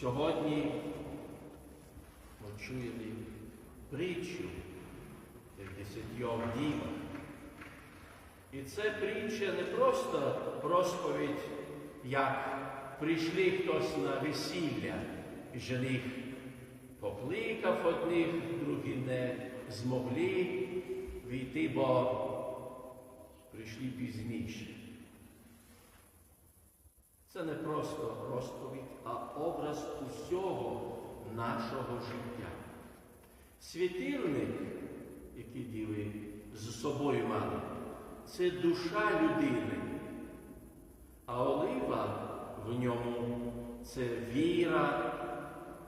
Сьогодні ми чуємо притчу як десятьох дівах. І це притча не просто розповідь, як прийшли хтось на весілля, і жених покликав одних, другі не змогли війти, бо прийшли пізніше. Це не просто розповідь, а образ усього нашого життя. Світильник, який діли з собою мали, це душа людини, а олива в ньому це віра,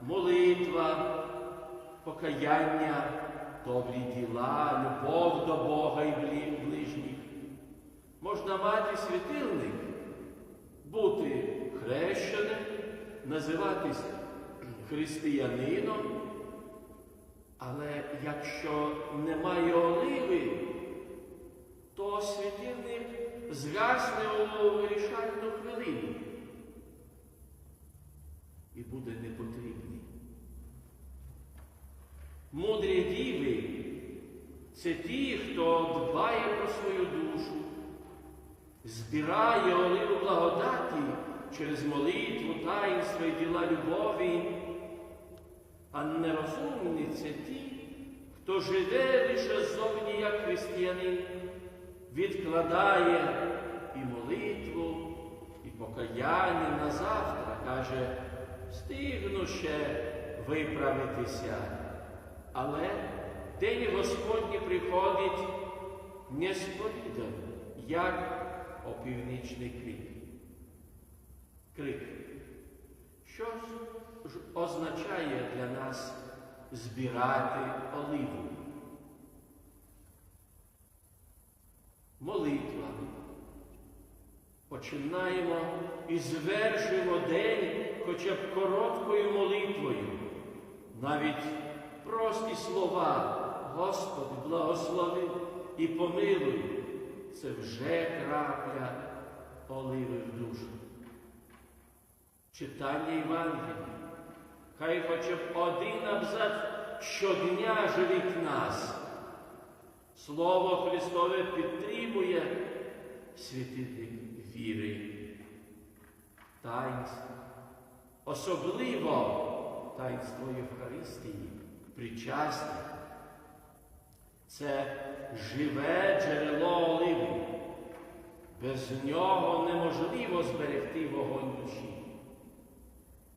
молитва, покаяння, добрі діла, любов до Бога і ближніх. Можна мати світильник, називатися християнином, але якщо немає оливи, то світильник згасне у вирішальну хвилину і буде непотрібний. Мудрі діви це ті, хто дбає про свою душу, збирає оливу благодаті через молитву, таїнство і діла любові, а нерозумні це ті, хто живе лише зовні як християнин, відкладає і молитву, і покаяння на завтра, каже, встигну ще виправитися. Але день Господній приходить несподівано, як опівнічний крик. Крик. Що ж означає для нас збирати оливу? Молитва. Починаємо і звершуємо день хоча б короткою молитвою. Навіть прості слова, Господи, благослови і помилуй. Це вже крапля оливи в душу. Читання Євангелія. Хай хоча б один абзац щодня живить нас. Слово Христове підтримує світити віри, таїнства, особливо таїнство Євхаристії, причастя. Це живе джерело оливи. Без нього неможливо зберегти вогонь душі.